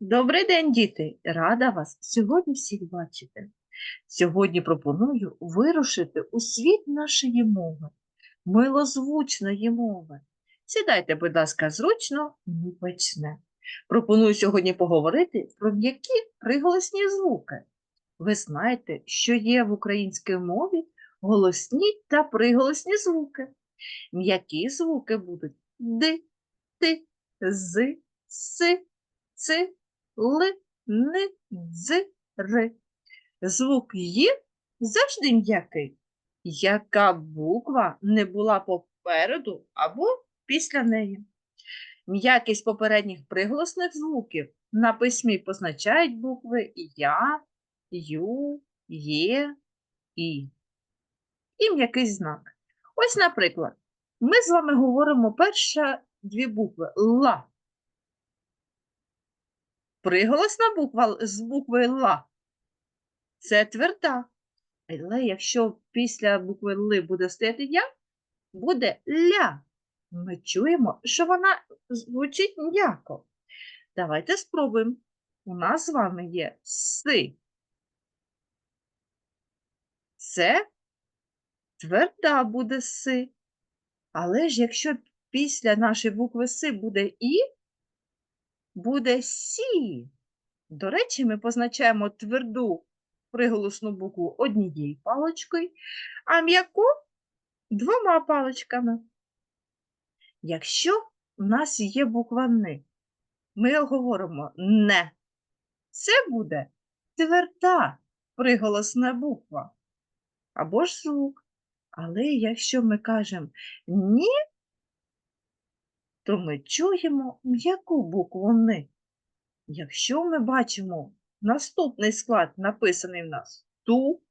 Добрий день, діти! Рада вас сьогодні всіх бачити. Сьогодні пропоную вирушити у світ нашої мови, милозвучної мови. Сідайте, будь ласка, зручно і ми почнемо. Пропоную сьогодні поговорити про м'які приголосні звуки. Ви знаєте, що є в українській мові голосні та приголосні звуки. М'які звуки будуть ди, ти, з, си, ци, Л, Н, Дз, Р. Звук Є завжди м'який. Яка буква не була попереду або після неї. М'якість попередніх приголосних звуків на письмі позначають букви Я, Ю, Є, І. І м'який знак. Ось, наприклад, ми з вами говоримо перші дві букви Ла. Приголосна буква з букви Ла. Це тверда. Але якщо після букви Ли буде стояти Я, буде ля. Ми чуємо, що вона звучить м'яко. Давайте спробуємо. У нас з вами є си. Це тверда буде си. Але ж якщо після нашої букви си буде І, буде сі. До речі, ми позначаємо тверду приголосну букву однією паличкою, а м'яку двома паличками. Якщо у нас є буква «ни», ми говоримо не. Це буде тверда приголосна буква або ж звук. Але якщо ми кажемо ні, то ми чуємо м'яку букву «ни». Якщо ми бачимо наступний склад, написаний в нас ту,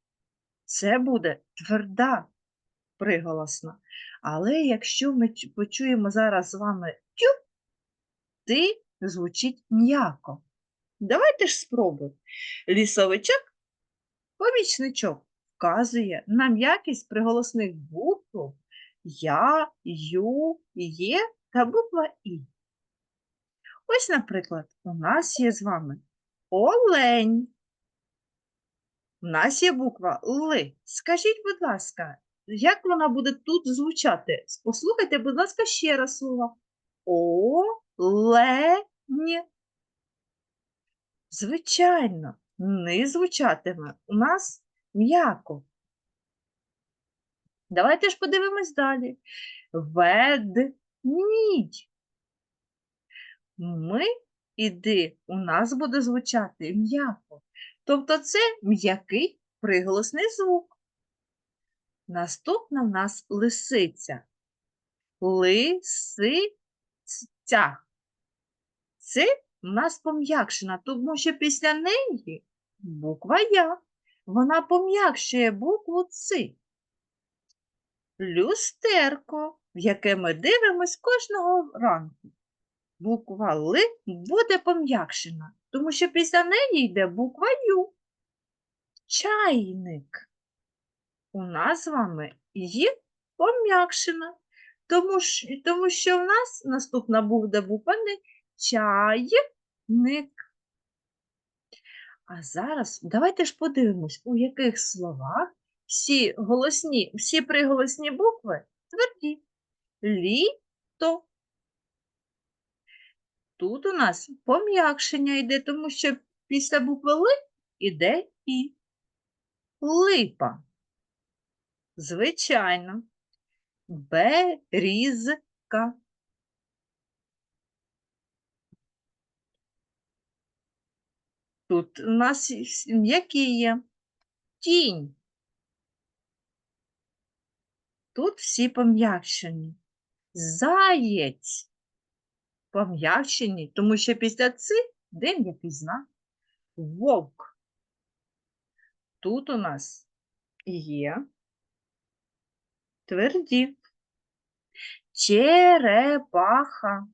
це буде тверда приголосна. Але якщо ми почуємо зараз з вами тю, ти звучить м'яко. Давайте ж спробуємо. Лісовичок, помічничок, вказує на м'якість приголосних букв Я, Ю, Є та буква І. Ось, наприклад, у нас є з вами олень. У нас є буква Л. Скажіть, будь ласка, як вона буде тут звучати? Послухайте, будь ласка, ще раз слово. Олень. Звичайно, не звучатиме у нас м'яко. Давайте ж подивимось далі. Ведмідь. Ми іди у нас буде звучати м'яко. Тобто це м'який приголосний звук. Наступна в нас лисиця. Лисиця. Це в нас пом'якшена, тому що після неї буква Я. Вона пом'якшує букву Ци. Люстерко, в яке ми дивимось кожного ранку. Буква Л буде пом'якшена, тому що після неї йде буква Ю. Чайник. У нас з вами є пом'якшена, тому, що- тому що в нас наступна буде буква Н. Чайник. А зараз давайте ж подивимось, у яких словах всі голосні, всі приголосні букви тверді. Літо. Тут у нас пом'якшення йде, тому що після букви Л іде І. Липа. Звичайно. Берізка. Тут у нас і с- які є? Тінь. Тут всі пом'якшені. Заєць. Пом'якшені, тому що після ци де м'який знак. Вовк. Тут у нас є тверді. Черепаха.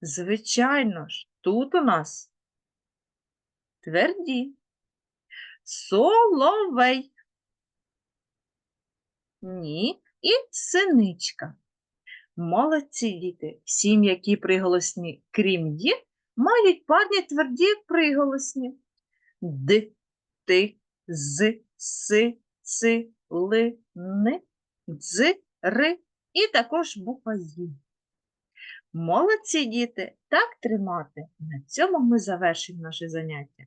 Звичайно ж, тут у нас тверді. Соловей. Ні. І синичка. Молодці діти, всі м'які приголосні, крім є, мають парні тверді приголосні. Д, ти, з, си, ци, ли, ни, дз, ри і також буква Ї. Молодці діти, так тримати. На цьому ми завершимо наше заняття.